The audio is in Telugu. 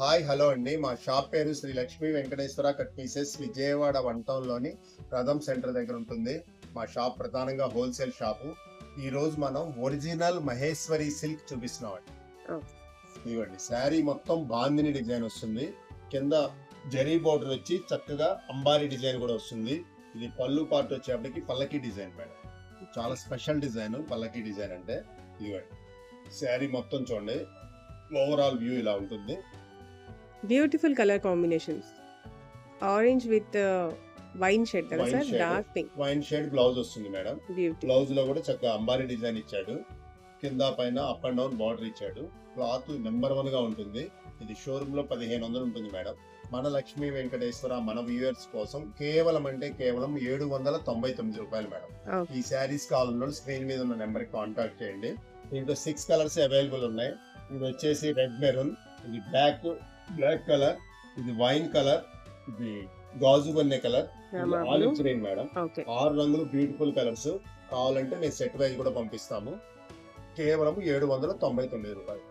హాయ్ హలో అండి. మా షాప్ పేరు Shri Lakshmi Venkateswara cut pieces Vijayawada one టౌన్లోని Ratham centre దగ్గర ఉంటుంది. మా షాప్ ప్రధానంగా హోల్సేల్ షాపు. ఈ రోజు మనం ఒరిజినల్ మహేశ్వరి సిల్క్ చూపిస్తున్నాం అండి. ఇవ్వండి. శారీ మొత్తం బాందిని డిజైన్ వస్తుంది. కింద జరీ బోర్డర్ వచ్చి చక్కగా అంబారీ డిజైన్ కూడా వస్తుంది. ఇది పళ్ళు పార్ట్ వచ్చేప్పటికి పల్లకి డిజైన్ మేడం. చాలా స్పెషల్ డిజైన్ పల్లకి డిజైన్ అంటే. ఇదిగోండి. శారీ మొత్తం చూడండి. ఓవరాల్ వ్యూ ఇలా ఉంటుంది. Beautiful colour combinations orange with wine shade కదా sir. Dark pink wine shade blouse వస్తుంది మేడం. బ్లౌజ్లో కూడా చక్కగా అంబారీ డిజైన్ ఇచ్చాడు. కింద పైన అప్ అండ్ డౌన్ బార్డర్ ఇచ్చాడు. క్లాత్ నెంబర్ వన్గా ఉంటుంది. ఇది షోరూమ్లో పదిహేను వందలు ఉంటుంది మేడం. మన లక్ష్మీ వెంకటేశ్వర మన వ్యూయర్స్ కోసం కేవలం అంటే కేవలం ఏడు వందల తొంభై తొమ్మిది రూపాయలు మేడం. ఈ శారీస్ కావాలన్న స్క్రీన్ మీద ఉన్న నెంబర్కి కాంటాక్ట్ చేయండి. దీంట్లో సిక్స్ కలర్స్ అవైలబుల్ ఉన్నాయి. ఇది వచ్చేసి రెడ్ మెరూన్ ఇది బ్లాక్ బ్లాక్ కలర్ ఇది వైన్ కలర్ ఇది గాజు బన్నే కలర్ ఆలివ్ గ్రీన్ మేడం. ఆరు రంగులు బ్యూటిఫుల్ కలర్స్ కావాలంటే మేము సెట్ వైజ్ కూడా పంపిస్తాము. కేవలం ఏడు వందల తొంభై తొమ్మిది రూపాయలు.